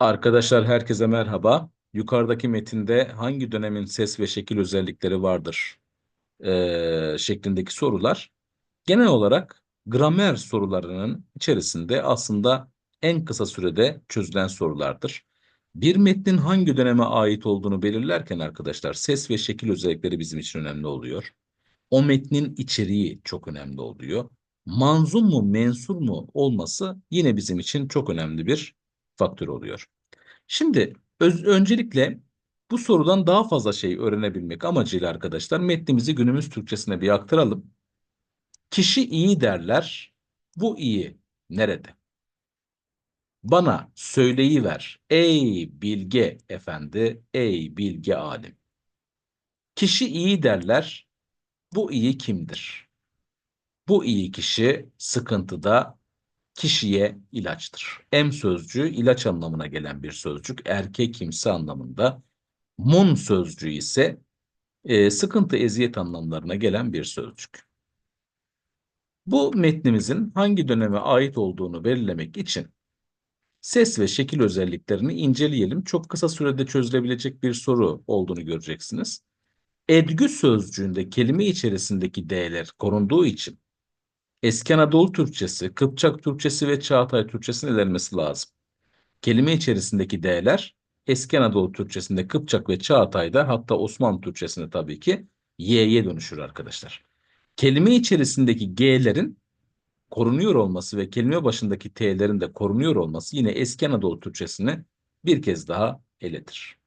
Arkadaşlar herkese merhaba. Yukarıdaki metinde hangi dönemin ses ve şekil özellikleri vardır eee, şeklindeki sorular genel olarak gramer sorularının içerisinde aslında en kısa sürede çözülen sorulardır. Bir metnin hangi döneme ait olduğunu belirlerken arkadaşlar ses ve şekil özellikleri bizim için önemli oluyor. O metnin içeriği çok önemli oluyor. Manzum mu, mensur mu olması yine bizim için çok önemli bir faktör oluyor. Şimdi öz- öncelikle bu sorudan daha fazla şey öğrenebilmek amacıyla arkadaşlar metnimizi günümüz Türkçesine bir aktaralım. Kişi iyi derler. Bu iyi nerede? Bana söyleyiver ey bilge efendi, ey bilge alim. Kişi iyi derler. Bu iyi kimdir? Bu iyi kişi sıkıntıda kişiye ilaçtır. Em sözcüğü ilaç anlamına gelen bir sözcük. Erkek kimse anlamında. Mun sözcüğü ise e, sıkıntı, eziyet anlamlarına gelen bir sözcük. Bu metnimizin hangi döneme ait olduğunu belirlemek için ses ve şekil özelliklerini inceleyelim. Çok kısa sürede çözülebilecek bir soru olduğunu göreceksiniz. Edgü sözcüğünde kelime içerisindeki değerler korunduğu için Eski Anadolu Türkçesi, Kıpçak Türkçesi ve Çağatay Türkçesi'nin elenmesi lazım. Kelime içerisindeki D'ler Eski Anadolu Türkçesinde Kıpçak ve Çağatay'da hatta Osmanlı Türkçesinde tabii ki Y'ye dönüşür arkadaşlar. Kelime içerisindeki G'lerin korunuyor olması ve kelime başındaki T'lerin de korunuyor olması yine Eski Anadolu Türkçesini bir kez daha eledir.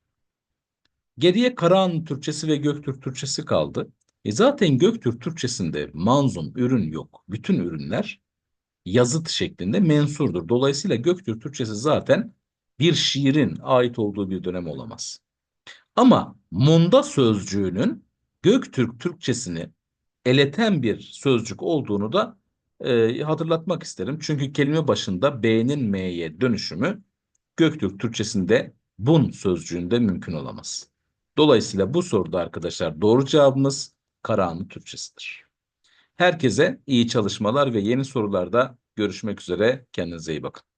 Geriye Karahanlı Türkçesi ve Göktürk Türkçesi kaldı. E zaten Göktürk Türkçesinde manzum ürün yok. Bütün ürünler yazıt şeklinde mensurdur. Dolayısıyla Göktürk Türkçesi zaten bir şiirin ait olduğu bir dönem olamaz. Ama munda sözcüğünün Göktürk Türkçesini eleten bir sözcük olduğunu da e, hatırlatmak isterim. Çünkü kelime başında B'nin M'ye dönüşümü Göktürk Türkçesinde bun sözcüğünde mümkün olamaz. Dolayısıyla bu soruda arkadaşlar doğru cevabımız Karahanlı Türkçesidir. Herkese iyi çalışmalar ve yeni sorularda görüşmek üzere. Kendinize iyi bakın.